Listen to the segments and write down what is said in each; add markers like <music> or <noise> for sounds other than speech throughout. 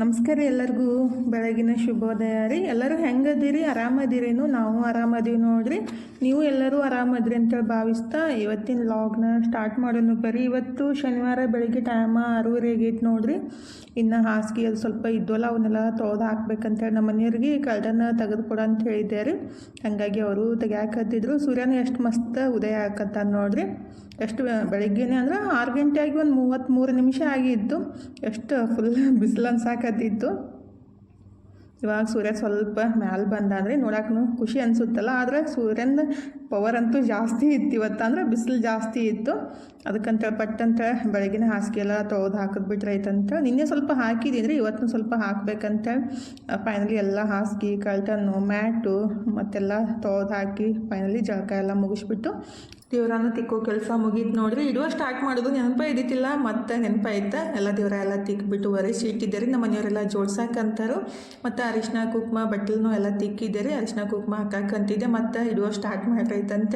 ನಮಸ್ಕಾರ ಎಲ್ಲರಿಗೂ. ಬೆಳಗಿನ ಶುಭೋದಯ ರೀ. ಎಲ್ಲರೂ ಹೆಂಗದಿರಿ? ಆರಾಮದಿರೇನು? ನಾವು ಆರಾಮದೀವಿ ನೋಡ್ರಿ. ನೀವು ಎಲ್ಲರೂ ಆರಾಮದ್ರಿ ಅಂತೇಳಿ ಭಾವಿಸ್ತಾ ಇವತ್ತಿನ ಲಾಗ್ನ ಸ್ಟಾರ್ಟ್ ಮಾಡೋಣ ಬರ್ರಿ ಇವತ್ತು ಶನಿವಾರ ಬೆಳಗ್ಗೆ ಟೈಮ ಆರೂವರೆ ಆಗೈತೆ ನೋಡ್ರಿ. ಇನ್ನು ಹಾಸಿಗೆ ಅದು ಸ್ವಲ್ಪ ಇದ್ವಲ್ಲ ಅವನ್ನೆಲ್ಲ ತೊಳೆದು ಹಾಕ್ಬೇಕಂತೇಳಿ ನಮ್ಮ ಮನೆಯವ್ರಿಗೆ ಕಳ್ಳನ ತೆಗೆದುಕೊಡ ಅಂತ ಹೇಳಿದ್ದೆ ರೀ. ಹಾಗಾಗಿ ಅವರು ತೆಗ್ಯಾಕತ್ತಿದ್ರು ಸೂರ್ಯನ ಎಷ್ಟು ಮಸ್ತ್ ಉದಯ ಆಕತ್ತಾನ ನೋಡ್ರಿ. ಎಷ್ಟು ಬೆಳಗ್ಗೆನೆ ಅಂದ್ರೆ ಆರು ಗಂಟೆ ಆಗಿ ಒಂದು ಮೂವತ್ತ್ಮೂರು ನಿಮಿಷ ಆಗಿತ್ತು ಎಷ್ಟು ಫುಲ್ ಬಿಸಿಲು ಸಾಕತ್ತಿತ್ತು. ಇವಾಗ ಸೂರ್ಯ ಸ್ವಲ್ಪ ಮ್ಯಾಲೆ ಬಂದ ಅಂದರೆ ಖುಷಿ ಅನಿಸುತ್ತಲ್ಲ, ಆದರೆ ಸೂರ್ಯನ ಪವರ್ ಅಂತೂ ಜಾಸ್ತಿ ಇತ್ತು ಇವತ್ತು. ಅಂದರೆ ಬಿಸಿಲು ಜಾಸ್ತಿ ಇತ್ತು. ಅದಕ್ಕಂತ ಪಟ್ಟಂತ ಬೆಳಗಿನ ಹಾಸಿಗೆ ಎಲ್ಲ ತೊಳೆದು ಹಾಕಿದ್ಬಿಟ್ರೆ ನಿನ್ನೆ ಸ್ವಲ್ಪ ಹಾಕಿದ್ದೀನಿ ಇವತ್ತು ಸ್ವಲ್ಪ ಹಾಕಬೇಕಂತ. ಫೈನಲಿ ಎಲ್ಲ ಹಾಸಿಗೆ ಕಳ್ಟನ್ನು ಮ್ಯಾಟು ಮತ್ತೆಲ್ಲ ತೊಳೆದು ಹಾಕಿ ಫೈನಲಿ ಜಳಕ ಎಲ್ಲ ಮುಗಿಸ್ಬಿಟ್ಟು ದೇವರನ್ನ ತಿಕ್ಕೋ ಕೆಲಸ ಮುಗೀತು ನೋಡ್ರಿ. ಇಡುವ ಸ್ಟಾರ್ಟ್ ಮಾಡೋದು ನೆನಪ ಇದ್ದಿತ್ತಿಲ್ಲ ಮತ್ತೆ ನೆನಪಾಯ್ತ ಎಲ್ಲ ದೇವರ ಎಲ್ಲ ತಿಕ್ಬಿಟ್ಟು ಒರೆಸಿ ಇಟ್ಟಿದ್ದಾರೆ ನಮ್ಮ ಮನೆಯವರೆಲ್ಲ ಜೋಡ್ಸಾಕಂತಾರು ಮತ್ತು ಅರಿಶಿನ ಕುಕ್ಮ ಬಟ್ಟಲನ್ನು ಎಲ್ಲ ತಿಕ್ಕಿದ್ದಾರೆ ಅರಿಶಿನ ಕುಕ್ಮ ಹಾಕಾಕಂತಿದ್ದೆ ಮತ್ತು ಇಡುವ ಸ್ಟಾರ್ಟ್ ಮಾಡ್ರೈತಂತ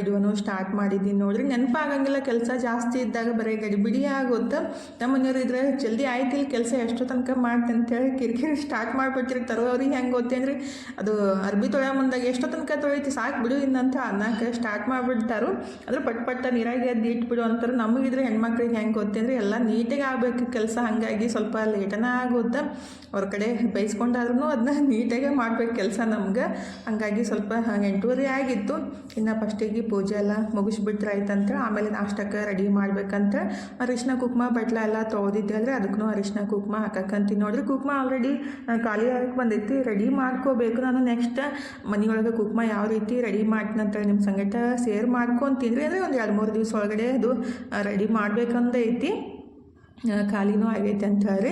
ಇಡುವನು ಸ್ಟಾರ್ಟ್ ಮಾಡಿದ್ದೀನಿ ನೋಡ್ರಿ. ನೆನಪಾಗಂಗಿಲ್ಲ, ಕೆಲಸ ಜಾಸ್ತಿ ಇದ್ದಾಗ ಬರೀ ಗಡಿಬಿಡಿ ಆಗುತ್ತೆ. ನಮ್ಮ ಮನೆಯವ್ರು ಇದ್ರೆ ಜಲ್ದಿ ಆಯ್ತಿಲ್ಲ ಕೆಲಸ ಎಷ್ಟು ತನಕ ಮಾಡ್ತೀನಿ ಅಂತೇಳಿ ಕಿರಿಕಿರಿ ಸ್ಟಾರ್ಟ್ ಮಾಡಿಬಿಟ್ಟಿರ್ತಾರೆ ಅವ್ರಿಗೆ ಹೆಂಗೆ ಗೊತ್ತೇನ್ರಿ ಅದು ಅರ್ಬಿ ತೊಳೆಯೋ ಮುಂದಾಗ ಎಷ್ಟು ತನಕ ತೊಳಿತಿ, ಸಾಕು ಬಿಡು ಇನ್ನಂತ ಅನ್ನಕ್ಕೆ ಸ್ಟಾರ್ಟ್ ಮಾಡಿಬಿಡ್ತಾರು. ಅಂದ್ರೆ ಪಟ್ ಪಟ್ಟ ನೀರಾಗಿ ಎದ್ದು ಇಟ್ಬಿಡು ಅಂತಾರೆ. ನಮಗಿದ್ರೆ ಹೆಣ್ಮಕ್ಳಿಗೆ ಹೆಂಗೆ ಗೊತ್ತೇನ್ರಿ ಎಲ್ಲ ನೀಟಾಗಿ ಆಗಬೇಕು ಕೆಲಸ. ಹಾಗಾಗಿ ಸ್ವಲ್ಪ ಲೇಟನ ಆಗುತ್ತೆ. ಅವ್ರ ಕಡೆ ಬೈಸ್ಕೊಂಡಾದ್ರೂ ಅದನ್ನ <laughs> ನೀಟಾಗೆ ಮಾಡ್ಬೇಕು ಕೆಲಸ ನಮ್ಗೆ. ಹಂಗಾಗಿ ಸ್ವಲ್ಪ ಎಂಟೂವರೆ ಆಗಿತ್ತು. ಇನ್ನು ಫಸ್ಟಿಗೆ ಪೂಜೆ ಎಲ್ಲ ಮುಗಿಸ್ಬಿಟ್ರೆ ಆಯ್ತಂತ. ಆಮೇಲೆ ನಾಷ್ಟಕ್ಕೆ ರೆಡಿ ಮಾಡ್ಬೇಕಂತ. ಅರಿಶಿನ, ಕುಕ್ಮ, ಬಟ್ಲ ಎಲ್ಲ ತೊಳೆದಿದ್ದೆ ಅಂದರೆ ಅದಕ್ಕೂ ಅರಿಶಿನ, ಕುಕ್ಮ ಹಾಕಕ್ಕಂತೀನಿ ನೋಡ್ರಿ, ಕುಕ್ಮ ಆಲ್ರೆಡಿ ಖಾಲಿ ಆಗಕ್ಕೆ ಬಂದೈತಿ. ರೆಡಿ ಮಾಡ್ಕೋಬೇಕು ನಾನು ನೆಕ್ಸ್ಟ್ ಮನೆಯೊಳಗೆ ಕುಕ್ಮ ಯಾವ ರೀತಿ ರೆಡಿ ಮಾಡ್ತೀನಂತ ನಿಮ್ಮ ಸಂಗಟ ಸೇರ್ ಮಾಡ್ಕೊತೀನಿ. ಅಂದರೆ ಒಂದು ಎರಡು ಮೂರು ದಿವಸ ಒಳಗಡೆ ಅದು ರೆಡಿ ಮಾಡ್ಬೇಕಂದೈತಿ ಖಾಲಿನೂ ಆಗೈತೆ ಅಂತ ಹೇಳಿ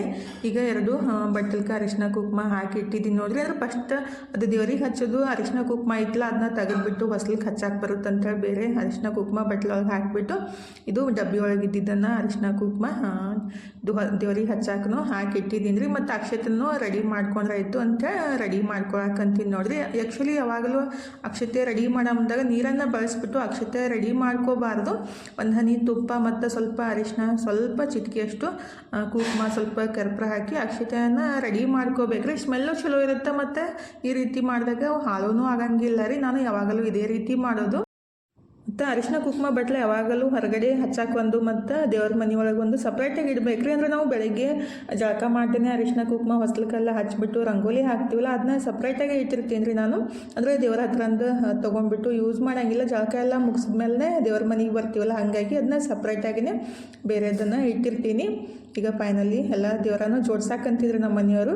ಈಗ ಎರಡು ಬಟ್ಟಲ್ಕ ಅರಿಶಿನ ಕುಕ್ಮ ಹಾಕಿ ಇಟ್ಟಿದ್ದೀನಿ ನೋಡ್ರಿ. ಅಂದ್ರೆ ಫಸ್ಟ್ ಅದು ದೇವ್ರಿಗೆ ಹಚ್ಚೋದು ಅರಿಶಿನ ಕುಕ್ಮ ಇತ್ತಲ್ಲ ಅದನ್ನ ತೆಗೆದ್ಬಿಟ್ಟು ಹೊಸ್ಲಿಗೆ ಹಚ್ಚಾಕೆ ಬರುತ್ತೆ ಅಂತೇಳಿ ಬೇರೆ ಅರಿಶಿನ ಕುಕ್ಮ ಬಟ್ಲೊಳಗೆ ಹಾಕಿಬಿಟ್ಟು ಇದು ಡಬ್ಬಿ ಒಳಗೆ ಇದ್ದಿದ್ದನ್ನು ಅರಿಶಿನ ಕುಕ್ಮ ಇದು ದೇವ್ರಿಗೆ ಹಚ್ಚಾಕನು ಹಾಕಿ ಇಟ್ಟಿದ್ದೀನಿ ರೀ ಮತ್ತು ಅಕ್ಷತೆನೂ ರೆಡಿ ಮಾಡ್ಕೊಂಡ್ರೆ ಆಯಿತು ಅಂತ ರೆಡಿ ಮಾಡ್ಕೊಳಕಂತೀನಿ ನೋಡ್ರಿ. ಆ್ಯಕ್ಚುಲಿ ಯಾವಾಗಲೂ ಅಕ್ಷತೆ ರೆಡಿ ಮಾಡೋ ಮುಂದಾಗ ನೀರನ್ನು ಬಳಸ್ಬಿಟ್ಟು ಅಕ್ಷತೆ ರೆಡಿ ಮಾಡ್ಕೋಬಾರ್ದು. ಒಂದು ಹನಿ ತುಪ್ಪ ಮತ್ತು ಸ್ವಲ್ಪ ಅರಿಶಿನ ಸ್ವಲ್ಪ ಚಿಟಿಕೆಯಷ್ಟು ಆ, ಕುಂಕುಮ ಸ್ವಲ್ಪ ಕರ್ಪೂರ ಹಾಕಿ ಅಕ್ಷತೆಯನ್ನು ರೆಡಿ ಮಾಡ್ಕೋಬೇಕ್ರಿ. ಸ್ಮೆಲ್ಲು ಚಲೋ ಇರುತ್ತೆ ಮತ್ತು ಈ ರೀತಿ ಮಾಡಿದಾಗ ಹಾಲೂ ಆಗಂಗಿಲ್ಲ ರೀ. ನಾನು ಯಾವಾಗಲೂ ಇದೇ ರೀತಿ ಮಾಡೋದು. ಮತ್ತು ಅರಿಶಿನ ಕುಂಕುಮ ಬಟ್ಲೆ ಯಾವಾಗಲೂ ಹೊರಗಡೆ ಹಚ್ಚಕ್ಕೆ ಒಂದು ಮತ್ತು ದೇವ್ರ ಮನೆ ಒಳಗೆ ಒಂದು ಸಪ್ರೇಟಾಗಿ ಇಡಬೇಕ್ರಿ. ಅಂದ್ರೆ ನಾವು ಬೆಳಗ್ಗೆ ಜಳಕ ಮಾಡ್ತೇನೆ ಅರಿಶಿನ ಕುಕ್ಮ ಹೊಸ್ಲಕ್ಕೆಲ್ಲ ಹಚ್ಬಿಟ್ಟು ರಂಗೋಲಿ ಹಾಕ್ತೀವಲ್ಲ ಅದನ್ನ ಸಪ್ರೇಟಾಗಿ ಇಟ್ಟಿರ್ತೀನಿ ರೀ ನಾನು. ಅಂದರೆ ದೇವ್ರ ಹತ್ರ ಅಂದು ತೊಗೊಂಡ್ಬಿಟ್ಟು ಯೂಸ್ ಮಾಡಂಗಿಲ್ಲ. ಜಳಕ ಎಲ್ಲ ಮುಗಿಸಿದ್ಮೇಲೆ ದೇವ್ರ ಮನೆಗೆ ಬರ್ತೀವಲ್ಲ, ಹಾಗಾಗಿ ಅದನ್ನ ಸಪ್ರೇಟಾಗಿನೇ ಬೇರೆದನ್ನು ಇಟ್ಟಿರ್ತೀನಿ. ಈಗ ಫೈನಲಿ ಎಲ್ಲ ದೇವರನ್ನು ಜೋಡ್ಸಾಕಂತಿದ್ರು ನಮ್ಮ ಮನೆಯವರು.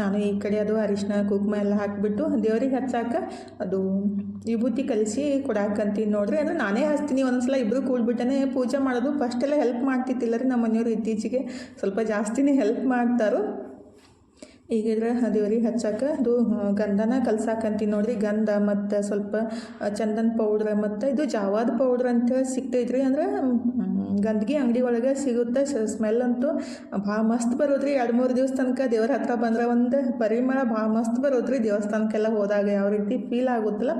ನಾನು ಈ ಕಡೆ ಅದು ಅರಿಶಿನ ಕುಂಕುಮ ಎಲ್ಲ ಹಾಕಿಬಿಟ್ಟು ದೇವ್ರಿಗೆ ಹಚ್ಚಾಕ ಅದು ವಿಭೂತಿ ಕಲಿಸಿ ಕೊಡಾಕಂತೀನಿ ನೋಡ್ರಿ. ಅಂದರೆ ನಾನೇ ಹಚ್ತೀನಿ ಒಂದ್ಸಲ ಇಬ್ಬರು ಕೂಡ್ಬಿಟ್ಟೇ ಪೂಜೆ ಮಾಡೋದು. ಫಸ್ಟ್ ಎಲ್ಲ ಹೆಲ್ಪ್ ಮಾಡ್ತಿದ್ದಿಲ್ಲ ರೀ ನಮ್ಮ ಮನೆಯವರು ಇತ್ತೀಚೆಗೆ. ಸ್ವಲ್ಪ ಜಾಸ್ತಿನೇ ಹೆಲ್ಪ್ ಮಾಡ್ತಾರು. ಈಗಿದ್ರೆ ದೇವ್ರಿಗೆ ಹಚ್ಚಾಕ ಅದು ಗಂಧನ ಕಲ್ಸಾಕಂತೀನಿ ನೋಡ್ರಿ. ಗಂಧ ಮತ್ತು ಸ್ವಲ್ಪ ಚಂದನ ಚಂದನ್ ಪೌಡ್ರ್ ಮತ್ತು ಇದು ಜಾವಾದ ಪೌಡ್ರ್ ಅಂತೇಳಿ ಸಿಗ್ತೈತ್ರಿ. ಅಂದ್ರೆ ಮ್, ಗಂಧಗಿ ಅಂಗಡಿ ಒಳಗೆ ಸಿಗುತ್ತೆ. ಸ್ಮೆಲ್ ಅಂತೂ ಭಾಳ ಮಸ್ತ್ ಬರೋದ್ರಿ. ಎರಡು ಮೂರು ದಿವಸ ತನಕ ದೇವ್ರ ಹತ್ರ ಬಂದ್ರೆ ಒಂದು ಪರಿಮಳ ಭಾಳ ಮಸ್ತ್ ಬರೋದ್ರಿ. ದೇವಸ್ಥಾನಕ್ಕೆಲ್ಲ ಹೋದಾಗ ಯಾವ ರೀತಿ ಫೀಲ್ ಆಗುತ್ತಲ್ಲ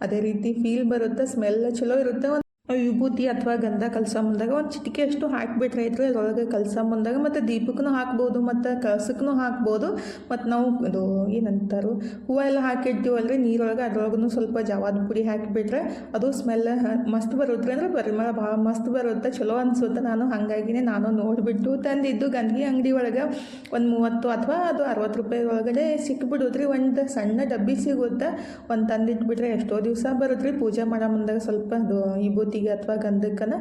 ಅದೇ ರೀತಿ ಫೀಲ್ ಬರುತ್ತೆ ಸ್ಮೆಲ್ ಚಲೋ ಇರುತ್ತೆ. ವಿಭೂತಿ ಅಥವಾ ಗಂಧ ಕಲಸ ಮುಂದಾಗ ಒಂದು ಚಿಟಿಕೆ ಅಷ್ಟು ಹಾಕಿಬಿಟ್ರೆ ಐತ್ರಿ ಅದ್ರೊಳಗೆ ಕಲಸ ಮುಂದಾಗ ಮತ್ತು ದೀಪಕ್ಕೂ ಹಾಕ್ಬೋದು, ಮತ್ತು ಕಲಸಕ್ಕೂ ಹಾಕ್ಬೋದು. ಮತ್ತು ನಾವು ಅದು ಏನಂತಾರು, ಹೂವು ಎಲ್ಲ ಹಾಕಿಡ್ತೀವಲ್ರಿ, ನೀರೊಳಗೆ ಅದ್ರೊಳಗೂ ಸ್ವಲ್ಪ ಜವಾದ ಪುಡಿ ಹಾಕಿಬಿಟ್ರೆ ಅದು ಸ್ಮೆಲ್ ಮಸ್ತ್ ಬರುತ್ತೆ. ಅಂದ್ರೆ ಪರಿಮಳ ಭಾಳ ಮಸ್ತ್ ಬರುತ್ತೆ, ಚಲೋ ಅನಿಸುತ್ತೆ. ನಾನು ಹಾಗಾಗಿನೇ ನಾನು ನೋಡಿಬಿಟ್ಟು ತಂದಿದ್ದು ಗಂಧಿ ಅಂಗಡಿ ಒಳಗೆ ಒಂದು ಮೂವತ್ತು ಅಥವಾ ಅದು ಅರವತ್ತು ರೂಪಾಯಿ ಒಳಗಡೆ ಸಿಕ್ಕಿಬಿಡುತ್ತೆ ಒಂದು ಸಣ್ಣ ಡಬ್ಬಿ ಸಿಗುತ್ತೆ, ಒಂದು ತಂದಿಟ್ಬಿಟ್ರೆ ಎಷ್ಟೋ ದಿವಸ ಬರುತ್ತೆ ಪೂಜೆ ಮಾಡೋ ಮುಂದಾಗ ಸ್ವಲ್ಪ ಅದು ವಿಭೂತಿಗೆ ಅಥವಾ ಗಂಧಕ್ಕನ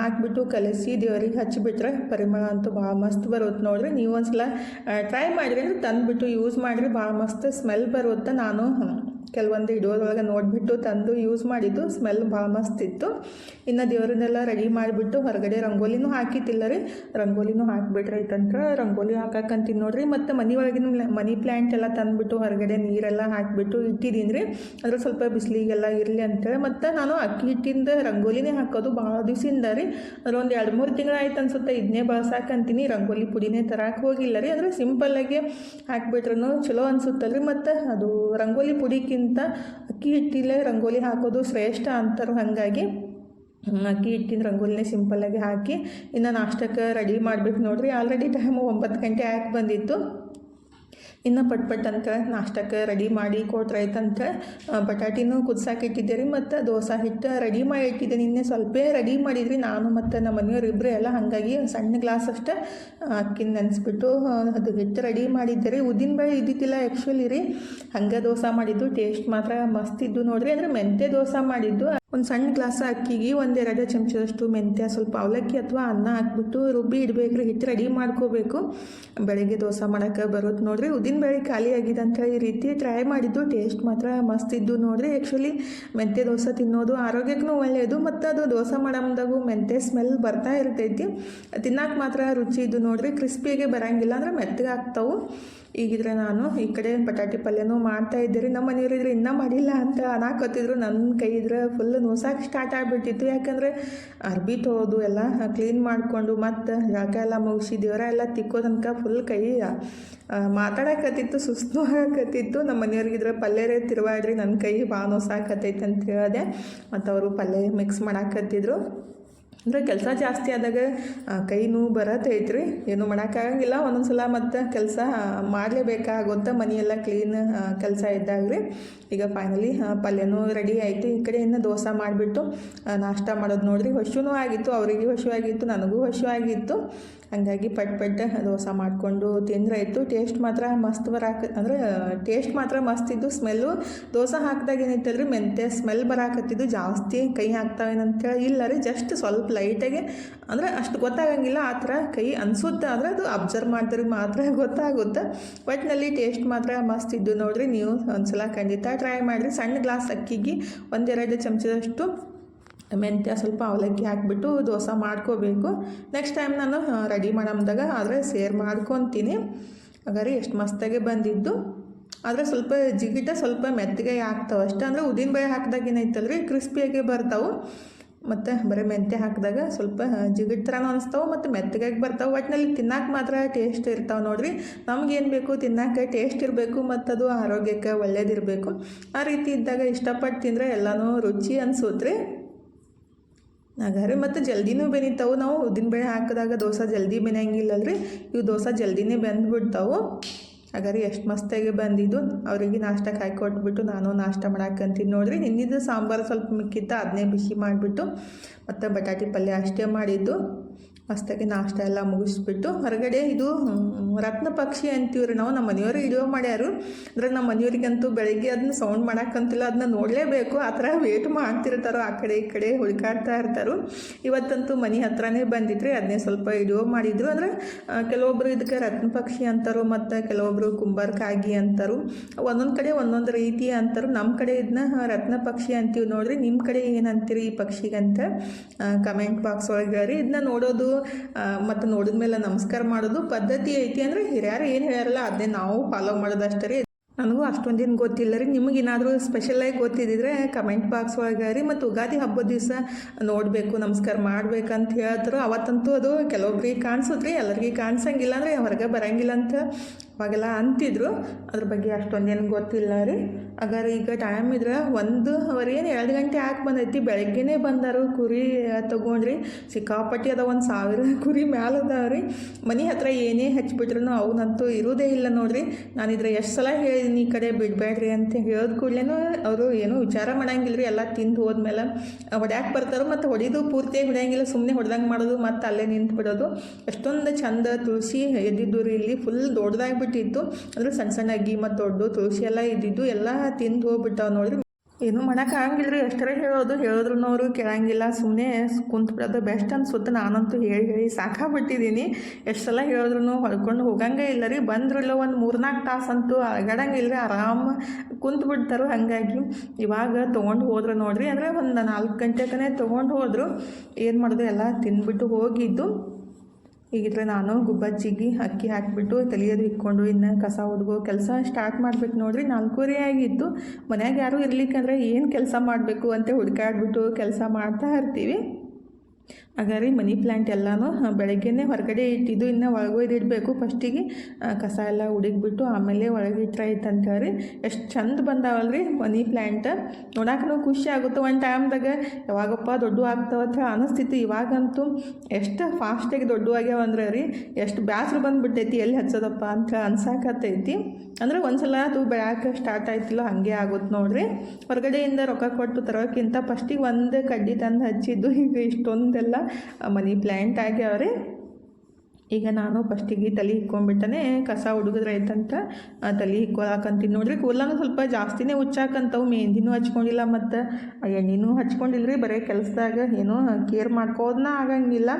ಹಾಕಿಬಿಟ್ಟು ಕಲಸಿ ದೇವರಿಗೆ ಹಚ್ಚಿಬಿಟ್ರೆ ಪರಿಮಳ ಅಂತೂ ಭಾಳ ಮಸ್ತ್ ಬರುತ್ತೆ ನೋಡಿರಿ. ನೀವು ಒಂದ್ಸಲ ಟ್ರೈ ಮಾಡಿರಿ ಅಂದ್ರೆ ತಂದುಬಿಟ್ಟು ಯೂಸ್ ಮಾಡಿರಿ ಭಾಳ ಮಸ್ತ್ ಸ್ಮೆಲ್ ಬರುತ್ತೆ ನಾನು. ಕೆಲವೊಂದು ಇಡೋದ್ರೊಳಗೆ ನೋಡಿಬಿಟ್ಟು ತಂದು ಯೂಸ್ ಮಾಡಿದ್ದು ಸ್ಮೆಲ್ ಭಾಳ ಮಸ್ತ್ ಇತ್ತು. ಇನ್ನು ದೇವ್ರನ್ನೆಲ್ಲ ರೆಡಿ ಮಾಡಿಬಿಟ್ಟು ಹೊರಗಡೆ ರಂಗೋಲಿನೂ ಹಾಕಿತ್ತಿಲ್ಲ ರೀ. ರಂಗೋಲಿನೂ ಹಾಕಿಬಿಟ್ರೆ ಐತಂದ್ರೆ ರಂಗೋಲಿ ಹಾಕಕ್ಕಂತೀನಿ ನೋಡ್ರಿ. ಮತ್ತು ಮನೆ ಒಳಗಿನ ಮನಿ ಪ್ಲ್ಯಾಂಟ್ ಎಲ್ಲ ತಂದುಬಿಟ್ಟು ಹೊರಗಡೆ ನೀರೆಲ್ಲ ಹಾಕಿಬಿಟ್ಟು ಇಟ್ಟಿದ್ದೀನಿ ರೀ. ಅದ್ರ ಸ್ವಲ್ಪ ಬಿಸಿಲಿಗೆಲ್ಲ ಇರಲಿ ಅಂತೇಳಿ. ಮತ್ತು ನಾನು ಅಕ್ಕಿ ಹಿಟ್ಟಿಂದ ರಂಗೋಲಿನೇ ಹಾಕೋದು ಭಾಳ ದಿವಸಿಂದ ರೀ. ಅದ್ರ ಒಂದು ಎರಡು ಮೂರು ತಿಂಗಳು ಆಯ್ತು ಅನ್ಸುತ್ತೆ. ಇದನ್ನೇ ಬಳಸಾಕಂತೀನಿ. ರಂಗೋಲಿ ಪುಡಿನೇ ತರಕ್ಕೆ ಹೋಗಿಲ್ಲ ರೀ. ಅಂದರೆ ಸಿಂಪಲ್ಲಾಗಿ ಹಾಕಿಬಿಟ್ರೂ ಚಲೋ ಅನ್ಸುತ್ತಲ್ರಿ. ಮತ್ತು ಅದು ರಂಗೋಲಿ ಪುಡಿಕ್ಕಿಂತ ಅಕ್ಕಿ ಹಿಟ್ಟಿಲೇ ರಂಗೋಲಿ ಹಾಕೋದು ಶ್ರೇಷ್ಠ ಅಂತಾರೆ ಹಾಗಾಗಿ ಅಕ್ಕಿ ಹಿಟ್ಟಿನ ರಂಗೋಲಿನೇ ಸಿಂಪಲ್ಲಾಗಿ ಹಾಕಿ, ಇನ್ನು ನಾಷ್ಟಕ್ಕೆ ರೆಡಿ ಮಾಡ್ಬೇಕು ನೋಡ್ರಿ. ಆಲ್ರೆಡಿ ಟೈಮು ಒಂಬತ್ತು ಗಂಟೆ ಆಗಿ ಬಂದಿತ್ತು. ಇನ್ನು ಪಟ್ ಪಟ್ ಅಂತ ನಾಷ್ಟಕ್ಕೆ ರೆಡಿ ಮಾಡಿ ಕೊಟ್ರಾಯ್ತಂತ ಬಟಾಟಿನೂ ಕುದ್ಸಾಕೆ ಇಟ್ಟಿದ್ದೆ ರೀ ಮತ್ತು ದೋಸೆ ಹಿಟ್ಟು ರೆಡಿ ಮಾಡಿ ಇಟ್ಟಿದ್ದೆ ನಿನ್ನೆ ಸ್ವಲ್ಪ ರೆಡಿ ಮಾಡಿದ್ರಿ. ನಾನು ಮತ್ತು ನಮ್ಮ ಮನೆಯವ್ರು ಇಬ್ಬರೇ ಎಲ್ಲ ಹಾಗಾಗಿ ಒಂದು ಸಣ್ಣ ಗ್ಲಾಸ್ ಅಷ್ಟೇ ಅಕ್ಕಿನ ನೆನೆಸ್ಬಿಟ್ಟು ಅದು ಹಿಟ್ಟು ರೆಡಿ ಮಾಡಿದ್ದೆ ರೀ ಉದ್ದಿನ ಬೇಳೆ ಇದ್ದಿದ್ದಿಲ್ಲ ಆ್ಯಕ್ಚುಲಿ ರೀ. ಹಂಗೆ ದೋಸೆ ಮಾಡಿದ್ದು. ಟೇಸ್ಟ್ ಮಾತ್ರ ಮಸ್ತ್ ಇದ್ದು ನೋಡ್ರಿ. ಅಂದರೆ ಮೆಂತ್ಯ ದೋಸೆ ಮಾಡಿದ್ದು. ಒಂದು ಸಣ್ಣ ಗ್ಲಾಸ್ ಅಕ್ಕಿಗೆ ಒಂದೆರಡು ಚಮಚದಷ್ಟು ಮೆಂತ್ಯ, ಸ್ವಲ್ಪ ಅವಲಕ್ಕಿ ಅಥವಾ ಅನ್ನ ಹಾಕ್ಬಿಟ್ಟು ರುಬ್ಬಿ ಇಡಬೇಕ್ರಿ. ಹಿಟ್ಟು ರೆಡಿ ಮಾಡ್ಕೋಬೇಕು. ಬೆಳಗ್ಗೆ ದೋಸೆ ಮಾಡೋಕ್ಕೆ ಬರುತ್ತೆ ನೋಡಿರಿ. ಉದ್ದಿನ ಬೇಳೆ ಖಾಲಿ ಆಗಿದೆ ಅಂತ ಈ ರೀತಿ ಟ್ರೈ ಮಾಡಿದ್ದು. ಟೇಸ್ಟ್ ಮಾತ್ರ ಮಸ್ತ್ ಇದ್ದು ನೋಡಿರಿ. ಆ್ಯಕ್ಚುಲಿ ಮೆಂತ್ಯ ದೋಸೆ ತಿನ್ನೋದು ಆರೋಗ್ಯಕ್ಕೂ ಒಳ್ಳೆಯದು ಮತ್ತು ಅದು ದೋಸೆ ಮಾಡಮ್ದಾಗೂ ಮೆಂತ್ಯ ಸ್ಮೆಲ್ ಬರ್ತಾ ಇರ್ತೈತಿ. ತಿನ್ನಕ್ಕೆ ಮಾತ್ರ ರುಚಿ ಇದ್ದು ನೋಡಿರಿ. ಕ್ರಿಸ್ಪಿಯಾಗೆ ಬರಂಗಿಲ್ಲ ಅಂದ್ರೆ ಮೆತ್ತಗೆ ಆಗ್ತಾವು. ಈಗಿದ್ರೆ ನಾನು ಈ ಕಡೆ ಬಟಾಟಿ ಪಲ್ಯನೂ ಮಾಡ್ತಾ ಇದ್ದೆ ನಮ್ಮ ಮನೆಯವ್ರು ಇದ್ರೆ ಇನ್ನೂ ಮಾಡಿಲ್ಲ ಅಂತ ಅನಾಕತ್ತಿದ್ರು. ನನ್ನ ಕೈ ಇದ್ರೆ ಫುಲ್ ನೋಸಾಕೆ ಸ್ಟಾರ್ಟ್ ಆಗಿಬಿಟ್ಟಿತ್ತು. ಯಾಕಂದರೆ ಅರ್ಬಿ ತೊಳೆದು ಎಲ್ಲ ಕ್ಲೀನ್ ಮಾಡಿಕೊಂಡು ಮತ್ತು ಯಾಕ ಎಲ್ಲ ಮುಗಿಸಿ ದೇವರ ಎಲ್ಲ ತಿಕ್ಕೋ ತನಕ ಫುಲ್ ಕೈ ಮಾತಾಡಕತ್ತಿತ್ತು, ಸುಸ್ತು ಆಗಕತ್ತಿತ್ತು. ನಮ್ಮ ಮನೆಯವ್ರಿಗಿದ್ರೆ ಪಲ್ಯರೇ ತಿರುವಾಡ್ರಿ. ನನ್ನ ಕೈ ಭಾಳ ನೋಸಾಕತ್ತೈತೆ ಅಂತ ಹೇಳಿದೆ. ಮತ್ತು ಅವರು ಪಲ್ಯ ಮಿಕ್ಸ್ ಮಾಡಾಕತ್ತಿದ್ರು. ಅಂದರೆ ಕೆಲಸ ಜಾಸ್ತಿ ಆದಾಗ ಕೈ ನೋವು ಬರತೈತ್ರಿ ಏನೂ ಮಾಡೋಕ್ಕಾಗಂಗಿಲ್ಲ ಒಂದೊಂದು ಸಲ ಮತ್ತು ಕೆಲಸ ಮಾಡಲೇಬೇಕಾಗುತ್ತೆ ಮನೆಯೆಲ್ಲ ಕ್ಲೀನ್ ಕೆಲಸ ಇದ್ದಾಗ ರೀ ಈಗ ಫೈನಲಿ ಪಲ್ಯನೂ ರೆಡಿ ಆಯಿತು. ಈ ಕಡೆ ದೋಸೆ ಮಾಡಿಬಿಟ್ಟು ನಾಷ್ಟ ಮಾಡೋದು ನೋಡಿರಿ. ಹಶುನೂ ಆಗಿತ್ತು. ಅವರಿಗೆ ಹಶು ಆಗಿತ್ತು, ನನಗೂ ಹಶು ಆಗಿತ್ತು. ಹಂಗಾಗಿ ಪಟ್ ಪಟ್ ದೋಸೆ ಮಾಡಿಕೊಂಡು ತಿಂದ್ರಾಯಿತು. ಟೇಸ್ಟ್ ಮಾತ್ರ ಮಸ್ತ್ ಬರಾಕ, ಅಂದ್ರೆ ಟೇಸ್ಟ್ ಮಾತ್ರ ಮಸ್ತ್ ಇದ್ದು ಸ್ಮೆಲ್ಲು ದೋಸೆ ಹಾಕಿದಾಗ ಏನೈತಲ್ರಿ ಮೆಂತ್ಯ ಸ್ಮೆಲ್ ಬರಾಕತ್ತಿದ್ದು ಜಾಸ್ತಿ ಕೈ ಹಾಕ್ತಾವೇನಂತೇಳಿ ಇಲ್ಲ ರೀ. ಜಸ್ಟ್ ಸ್ವಲ್ಪ ಲೈಟಾಗಿ ಅಂದರೆ ಅಷ್ಟು ಗೊತ್ತಾಗಂಗಿಲ್ಲ, ಆ ಥರ ಕೈ ಅನಿಸುತ್ತೆ ಆದರೆ ಅದು ಅಬ್ಸರ್ವ್ ಮಾಡಿದ್ರೆ ಮಾತ್ರ <laughs> ಗೊತ್ತಾಗುತ್ತೆ. ಒಟ್ಟಿನಲ್ಲಿ ಟೇಸ್ಟ್ ಮಾತ್ರ ಮಸ್ತ್ ಇದ್ದು ನೋಡಿರಿ, ನೀವು ಒಂದ್ಸಲ ಖಂಡಿತ ಟ್ರೈ ಮಾಡಿರಿ. ಸಣ್ಣ ಗ್ಲಾಸ್ ಅಕ್ಕಿಗೆ ಒಂದೆರಡು ಚಮಚದಷ್ಟು ಮೆಂತ್ಯ ಸ್ವಲ್ಪ ಅವಲಕ್ಕಿ ಹಾಕಿಬಿಟ್ಟು ದೋಸೆ ಮಾಡ್ಕೋಬೇಕು. ನೆಕ್ಸ್ಟ್ ಟೈಮ್ ನಾನು ರೆಡಿ ಮಾಡೋದಾಗ ಆದರೆ ಸೇರ್ ಮಾಡ್ಕೊತೀನಿ. ಹಾಗಾದ್ರೆ ಎಷ್ಟು ಮಸ್ತಾಗೆ ಬಂದಿದ್ದು. ಆದರೆ ಸ್ವಲ್ಪ ಜಿಗಿಟ ಸ್ವಲ್ಪ ಮೆತ್ತಗೆ ಆಗ್ತಾವೆ ಅಷ್ಟೇ. ಅಂದರೆ ಉದ್ದಿನ ಬೇಳೆ ಹಾಕಿದಾಗ ಏನೈತಲ್ರಿ ಕ್ರಿಸ್ಪಿಯಾಗಿ ಬರ್ತಾವೆ. ಮತ್ತು ಬರೀ ಮೆಂತ್ಯ ಹಾಕಿದಾಗ ಸ್ವಲ್ಪ ಜಿಗಿಟ್ ಥರನೂ ಅನಿಸ್ತಾವೆ ಮತ್ತು ಮೆತ್ತಗಾಗಿ ಬರ್ತಾವೆ. ಒಟ್ಟಿನಲ್ಲಿ ತಿನ್ನಕ್ಕೆ ಮಾತ್ರ ಟೇಸ್ಟ್ ಇರ್ತಾವೆ ನೋಡ್ರಿ. ನಮಗೇನು ಬೇಕು ತಿನ್ನಕ್ಕೆ ಟೇಸ್ಟ್ ಇರಬೇಕು ಮತ್ತು ಅದು ಆರೋಗ್ಯಕ್ಕೆ ಒಳ್ಳೇದಿರಬೇಕು. ಆ ರೀತಿ ಇದ್ದಾಗ ಇಷ್ಟಪಟ್ಟು ತಿಂದರೆ ಎಲ್ಲನೂ ರುಚಿ ಅನಿಸುತ್ತೆ ಹಾಗಾದ್ರೆ ಮತ್ತು ಜಲ್ದಿನೂ ಬೆನಿತಾವು. ನಾವು ಉದ್ದಿನ ಬೇಳೆ ಹಾಕಿದಾಗ ದೋಸೆ ಜಲ್ದಿ ಬೆನೆಯಂಗಿಲ್ಲಲ್ರಿ. ಇವು ದೋಸೆ ಜಲ್ದಿನೇ ಬೆಂದ್ಬಿಡ್ತಾವು. ಹಾಗಾದ್ರೆ ಎಷ್ಟು ಮಸ್ತಾಗಿ ಬಂದಿದ್ದು. ಅವರಿಗೆ ನಾಷ್ಟಕ್ಕೆ ಹಾಕಿ ಕೊಟ್ಬಿಟ್ಟು ನಾನು ನಾಷ್ಟ ಮಾಡಾಕಂತೀನಿ ನೋಡಿರಿ. ನಿನ್ನಿದ್ದು ಸಾಂಬಾರು ಸ್ವಲ್ಪ ಮಿಕ್ಕಿತ್ತ ಅದನ್ನೇ ಬಿಸಿ ಮಾಡಿಬಿಟ್ಟು ಮತ್ತು ಬಟಾಟಿ ಪಲ್ಯ ಅಷ್ಟೇ ಮಾಡಿದ್ದು. ಮಸ್ತಾಗಿ ನಾಷ್ಟ ಎಲ್ಲ ಮುಗಿಸ್ಬಿಟ್ಟು ಹೊರಗಡೆ ಇದು ರತ್ನ ಪಕ್ಷಿ ಅಂತೀವ್ರಿ ನಾವು. ನಮ್ಮ ಮನೆಯವರು ವಿಡಿಯೋ ಮಾಡ್ಯಾರು. ಅಂದ್ರೆ ನಮ್ಮ ಮನೆಯವರಿಗಂತೂ ಬೆಳಗ್ಗೆ ಅದನ್ನ ಸೌಂಡ್ ಮಾಡೋಕ್ಕಂತಿಲ್ಲ ಅದನ್ನ ನೋಡಲೇಬೇಕು. ಆ ಥರ ವೇಟ್ ಮಾಡ್ತಿರ್ತಾರೋ ಆ ಕಡೆ ಈ ಕಡೆ ಹುಡುಕಾಡ್ತಾ ಇರ್ತಾರೋ. ಇವತ್ತಂತೂ ಮನೆ ಹತ್ರನೇ ಬಂದಿದ್ರಿ ಅದನ್ನೇ ಸ್ವಲ್ಪ ವಿಡಿಯೋ ಮಾಡಿದ್ರು. ಅಂದ್ರೆ ಕೆಲವೊಬ್ಬರು ಇದಕ್ಕೆ ರತ್ನ ಪಕ್ಷಿ ಅಂತಾರೋ ಮತ್ತು ಕೆಲವೊಬ್ರು ಕುಂಬಾರಕಾಗಿ ಅಂತಾರು. ಒಂದೊಂದು ಕಡೆ ಒಂದೊಂದು ರೀತಿ ಅಂತಾರು. ನಮ್ಮ ಕಡೆ ಇದನ್ನ ರತ್ನ ಪಕ್ಷಿ ಅಂತೀವಿ ನೋಡ್ರಿ. ನಿಮ್ಮ ಕಡೆ ಏನಂತೀರಿ ಈ ಪಕ್ಷಿಗಂತ? ಕಮೆಂಟ್ ಬಾಕ್ಸ್ ಒಳಗೆ ರೀ ಇದನ್ನ ನೋಡೋದು ಮತ್ತು ನೋಡಿದ್ಮೇಲೆ ನಮಸ್ಕಾರ ಮಾಡೋದು ಪದ್ಧತಿ ಐತಿ ಅಂದ್ರೆ ಹಿರಿಯರು ಏನು ಹೇಳ್ಯಾರಲ್ಲ ಅದನ್ನೇ ನಾವು ಫಾಲೋ ಮಾಡೋದಷ್ಟೇ ರೀ. ನನಗೂ ಅಷ್ಟೊಂದೇನು ಗೊತ್ತಿಲ್ಲ ರೀ. ನಿಮಗೇನಾದರೂ ಸ್ಪೆಷಲಾಗಿ ಗೊತ್ತಿದ್ದಿದ್ರೆ ಕಮೆಂಟ್ ಬಾಕ್ಸ್ ಒಳಗೆ ರೀ ಮತ್ತು ಯುಗಾದಿ ಹಬ್ಬದ ದಿವಸ ನೋಡಬೇಕು, ನಮಸ್ಕಾರ ಮಾಡ್ಬೇಕಂತ ಹೇಳ್ತಾರೆ ಅವತ್ತಂತೂ ಅದು ಕೆಲವೊಬ್ರಿಗೆ ಕಾಣಿಸುತ್ತೆ ರೀ, ಎಲ್ಲರಿಗೆ ಕಾಣಿಸಂಗಿಲ್ಲ ಅಂದರೆ ಹೊರಗೆ ಬರಂಗಿಲ್ಲ ಅಂತ ಅವಾಗೆಲ್ಲ ಅಂತಿದ್ರು. ಅದ್ರ ಬಗ್ಗೆ ಅಷ್ಟೊಂದೇನು ಗೊತ್ತಿಲ್ಲ ರೀ. ಹಾಗಾದ್ರೆ ಈಗ ಟೈಮ್ ಇದ್ರೆ ಒಂದೂವರೆ ಏನು ಎರಡು ಗಂಟೆ ಯಾಕೆ ಬಂದೈತಿ, ಬೆಳಗ್ಗೆನೇ ಬಂದರು ಕುರಿ ತೊಗೊಂಡ್ರಿ, ಸಿಕ್ಕಾಪಟ್ಟಿ ಅದ ಒಂದು ಸಾವಿರ <laughs> ಕುರಿ ಮ್ಯಾಲೆ ರೀ. ಮನೆ ಹತ್ರ ಏನೇ ಹಚ್ಚಿಬಿಟ್ರೂ ಅವನಂತೂ ಇರೋದೇ ಇಲ್ಲ ನೋಡ್ರಿ. ನಾನಿದ್ರೆ ಎಷ್ಟು ಸಲ ಹೇಳಿದ್ದೀನಿ ಈ ಕಡೆ ಬಿಡಬೇಡ್ರಿ ಅಂತ ಹೇಳಿದ ಕೂಡಲೇ ಅವರು ಏನೂ ವಿಚಾರ ಮಾಡಂಗಿಲ್ಲ ರೀ ಎಲ್ಲ ತಿಂದು ಹೋದ್ಮೇಲೆ ಹೊಡ್ಯಾಕೆ ಬರ್ತಾರೆ ಮತ್ತು ಹೊಡಿದು ಪೂರ್ತಿಯಾಗಿ ಹೊಡೆಯಂಗಿಲ್ಲ ಸುಮ್ಮನೆ ಹೊಡೆದಂಗೆ ಮಾಡೋದು ಮತ್ತು ಅಲ್ಲೇ ನಿಂತು ಬಿಡೋದು. ಎಷ್ಟೊಂದು ಚಂದ ತುಳಸಿ ಎದ್ದಿದ್ದು ರೀ ಇಲ್ಲಿ ಫುಲ್ ದೊಡ್ಡದಾಗಿಬಿಟ್ಟಿತ್ತು ಅಂದ್ರೆ ಸಣ್ಣ ಸಣ್ಣ ಅಗ್ಗಿ ಮತ್ತು ದೊಡ್ಡ ತುಳಸಿ ಎಲ್ಲ ಇದ್ದಿದ್ದು, ಎಲ್ಲ ತಿಂದು ಹೋಗ್ಬಿಟ್ಟಾವ ನೋಡ್ರಿ. ಏನು ಮಾಡೋಕ್ಕಾಗಂಗಿಲ್ಲ ರೀ ಎಷ್ಟರ ಹೇಳೋದು ಹೇಳಿದ್ರು ಅವರು ಕೇಳಂಗಿಲ್ಲ ಸುಮ್ಮನೆ ಕುಂತ್ಬಿಡೋದು ಬೆಸ್ಟ್ ಅನ್ಸುತ್ತೆ ನಾನಂತೂ ಹೇಳಿ ಹೇಳಿ ಸಾಕಾಗ್ಬಿಟ್ಟಿದ್ದೀನಿ ಎಷ್ಟು ಸಲ ಹೇಳಿದ್ರು ಹೊಡ್ಕೊಂಡು ಹೋಗಂಗೆ ಇಲ್ಲ ರೀ ಬಂದ್ರಲ್ಲ ಒಂದು ಮೂರ್ನಾಲ್ಕು ತಾಸು ಅಂತೂ ಅಳಗಾಡಂಗಿಲ್ಲ ರೀ ಆರಾಮ ಕುಂತ್ಬಿಡ್ತಾರೆ ಹಾಗಾಗಿ. ಇವಾಗ ತೊಗೊಂಡು ಹೋದ್ರು ನೋಡ್ರಿ, ಅಂದರೆ ಒಂದು ನಾಲ್ಕು ಗಂಟೆ ತನೇ ತೊಗೊಂಡು ಹೋದ್ರು. ಏನು ಮಾಡಿದ್ರು, ಎಲ್ಲ ತಿಂದ್ಬಿಟ್ಟು ಹೋಗಿದ್ದು. ಹೀಗಿದ್ರೆ ನಾನು ಗುಬ್ಬಚ್ಚಿಗೆ ಅಕ್ಕಿ ಹಾಕಿಬಿಟ್ಟು ತಲೆಯದು ಇಕ್ಕೊಂಡು ಇನ್ನು ಕಸ ಹುಡುಗೋ ಕೆಲಸ ಸ್ಟಾರ್ಟ್ ಮಾಡ್ಬೇಕು ನೋಡ್ರಿ. ನಾಲ್ಕೂವರೆ ಆಗಿತ್ತು. ಮನ್ಯಾಗ ಯಾರೂ ಇರ್ಲಿಕ್ಕಂದ್ರೆ ಏನು ಕೆಲಸ ಮಾಡಬೇಕು ಅಂತ ಹುಡುಕಾಡ್ಬಿಟ್ಟು ಕೆಲಸ ಮಾಡ್ತಾ ಇರ್ತೀವಿ. ಹಾಗಾರಿ ಮನಿ ಪ್ಲ್ಯಾಂಟ್ ಎಲ್ಲನೂ ಬೆಳಗ್ಗೆನೇ ಹೊರಗಡೆ ಇಟ್ಟಿದ್ದು, ಇನ್ನು ಒಳಗೆ ಇಡಬೇಕು. ಫಸ್ಟಿಗೆ ಕಸ ಎಲ್ಲ ಹುಡುಕ್ಬಿಟ್ಟು ಆಮೇಲೆ ಒಳಗೆ ಇಟ್ರೆ ಐತೆ ಅಂತ ಹೇಳಿ ಎಷ್ಟು ಚಂದ ಬಂದಾವಲ್ರಿ ಮನಿ ಪ್ಲ್ಯಾಂಟ್ ನೋಡಕ್ಕೂ ಖುಷಿ ಆಗುತ್ತೆ ಒಂದು ಟೈಮ್ದಾಗ. ಯಾವಾಗಪ್ಪ ದೊಡ್ಡ ಆಗ್ತಾವ ಅಂತ ಹೇಳಿ ಅನಿಸ್ತಿತ್ತು. ಇವಾಗಂತೂ ಎಷ್ಟು ಫಾಸ್ಟಾಗಿ ದೊಡ್ಡ ಆಗ್ಯಾವ ಅಂದ್ರೆ ರೀ, ಎಷ್ಟು ಬ್ಯಾಸ್ರು ಬಂದುಬಿಟ್ಟೈತಿ, ಎಲ್ಲಿ ಹಚ್ಚೋದಪ್ಪ ಅಂತ ಅನ್ಸಾಕತ್ತೈತಿ. ಅಂದ್ರೆ ಒಂದ್ಸಲ ಅದು ಬೆಳಕ್ಕೆ ಸ್ಟಾರ್ಟ್ ಆಯ್ತಿಲ್ಲ, ಹಾಗೆ ಆಗುತ್ತೆ ನೋಡ್ರಿ. ಹೊರಗಡೆಯಿಂದ ರೊಕ್ಕ ಕೊಟ್ಟು ತರೋಕ್ಕಿಂತ ಫಸ್ಟಿಗೆ ಒಂದು ಕಡ್ಡಿ ತಂದು ಹಚ್ಚಿದ್ದು, ಈಗ ಇಷ್ಟೊಂದೆಲ್ಲ ಮನಿ ಪ್ಲ್ಯಾಂಟ್ ಆಗ್ಯಾವ್ರಿ. ಈಗ ನಾನು ಫಸ್ಟಿಗೆ ತಲೆ ಹಿಕ್ಕೊಂಡ್ಬಿಟ್ಟನೆ, ಕಸ ಹುಡುಗಿದ್ರೆ ಆಯ್ತಂತ ತಲೆ ಹಿಕ್ಕೊಳಕಂತೀನಿ. ನೋಡ್ರಿ ಕೂದಲೂ ಸ್ವಲ್ಪ ಜಾಸ್ತಿನೇ ಹುಚ್ಚಾಕಂತವು, ಮೆಹಂದಿನೂ ಹಚ್ಕೊಂಡಿಲ್ಲ ಮತ್ತು ಎಣ್ಣೆನೂ ಹಚ್ಕೊಂಡಿಲ್ರಿ, ಬರೀ ಕೆಲಸದಾಗ ಏನೋ ಕೇರ್ ಮಾಡ್ಕೋದನ್ನ ಆಗಂಗಿಲ್ಲ.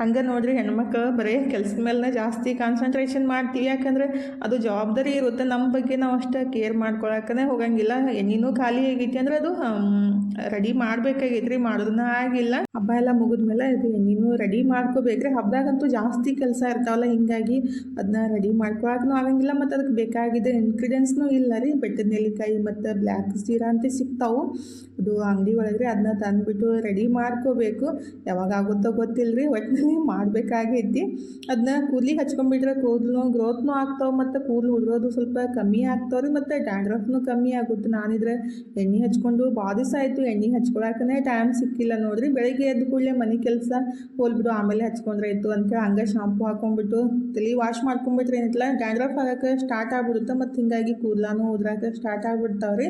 ಹಂಗೆ ನೋಡ್ರಿ ಹೆಣ್ಮಕ್ಳು ಬರೀ ಕೆಲ್ಸದ ಮೇಲೆ ಜಾಸ್ತಿ ಕಾನ್ಸಂಟ್ರೇಷನ್ ಮಾಡ್ತೀವಿ ಯಾಕಂದರೆ ಅದು ಜವಾಬ್ದಾರಿ ಇರುತ್ತೆ. ನಮ್ಮ ಬಗ್ಗೆ ನಾವು ಅಷ್ಟು ಕೇರ್ ಮಾಡ್ಕೊಳಕ್ಕನೇ ಹೋಗಂಗಿಲ್ಲ. ಎಣ್ಣೆನೂ ಖಾಲಿ ಆಗೈತಿ ಅಂದ್ರೆ ಅದು ರೆಡಿ ಮಾಡ್ಬೇಕಾಗೈತ್ರಿ ಮಾಡೋದನ್ನ ಆಗಿಲ್ಲ. ಹಬ್ಬ ಎಲ್ಲ ಮುಗಿದ್ಮೇಲೆ ಇದು ಎಣ್ಣೆನೂ ರೆಡಿ ಮಾಡ್ಕೋಬೇಕ್ರಿ. ಹಬ್ಬದಾಗಂತೂ ಜಾಸ್ತಿ ಕೆಲಸ ಇರ್ತಾವಲ್ಲ, ಹಿಂಗಾಗಿ ಅದನ್ನ ರೆಡಿ ಮಾಡ್ಕೊಳಕ್ಕೂ ಆಗಂಗಿಲ್ಲ. ಮತ್ತು ಅದಕ್ಕೆ ಬೇಕಾಗಿದ್ದ ಇನ್ಗ್ರೀಡಿಯೆಂಟ್ಸ್ನೂ ಇಲ್ಲ ರೀ. ಬೆಟ್ಟದ ನೆಲ್ಲಿಕಾಯಿ ಮತ್ತು ಬ್ಲ್ಯಾಕ್ ಜೀರಾ ಅಂತ ಸಿಗ್ತಾವು. ಅದು ಅಂಗಡಿ ಒಳಗೆ ಅದನ್ನ ತಂದುಬಿಟ್ಟು ರೆಡಿ ಮಾಡ್ಕೋಬೇಕು. ಯಾವಾಗ ಆಗುತ್ತೋ ಗೊತ್ತಿಲ್ಲ ರೀ ಒಟ್ಟಿನಲ್ಲಿ ಮಾಡಬೇಕಾಗೈತಿ. ಅದನ್ನ ಕೂದಲಿಗೆ ಹಚ್ಕೊಂಡ್ಬಿಟ್ರೆ ಕೂದಲು ಗ್ರೋತ್ನೂ ಆಗ್ತಾವೆ ಮತ್ತು ಕೂದಲು ಉದುರೋದು ಸ್ವಲ್ಪ ಕಮ್ಮಿ ಆಗ್ತಾವ್ರಿ ಮತ್ತು ಡ್ಯಾಂಡ್ರಫ್ನು ಕಮ್ಮಿ ಆಗುತ್ತೆ. ನಾನಿದ್ರೆ ಎಣ್ಣೆ ಹಚ್ಕೊಂಡು ಭಾಳ ದಿವಸ ಆಯಿತು ಎಣ್ಣೆ ಹಚ್ಕೊಳಕನೇ ಟೈಮ್ ಸಿಕ್ಕಿಲ್ಲ ನೋಡ್ರಿ. ಬೆಳಗ್ಗೆ ಎದ್ದ ಕೂಡಲೇ ಮನೆ ಕೆಲಸ ಹೋಲ್ಬಿಡು ಆಮೇಲೆ ಹಚ್ಕೊಂಡ್ರೆ ಇತ್ತು ಅಂತೇಳಿ ಹಂಗೆ ಶಾಂಪು ಹಾಕೊಂಡ್ಬಿಟ್ಟು ತಲೆ ವಾಶ್ ಮಾಡ್ಕೊಂಬಿಟ್ರೆ ಏನಿಲ್ಲ ಡ್ಯಾಂಡ್ರಫ್ ಆಗೋಕ್ಕೆ ಸ್ಟಾರ್ಟ್ ಆಗ್ಬಿಡುತ್ತೆ ಮತ್ತು ಹಿಂಗಾಗಿ ಕೂದಲಾನು ಉದ್ರಾಕ ಸ್ಟಾರ್ಟ್ ಆಗ್ಬಿಡ್ತಾವೆ ರೀ.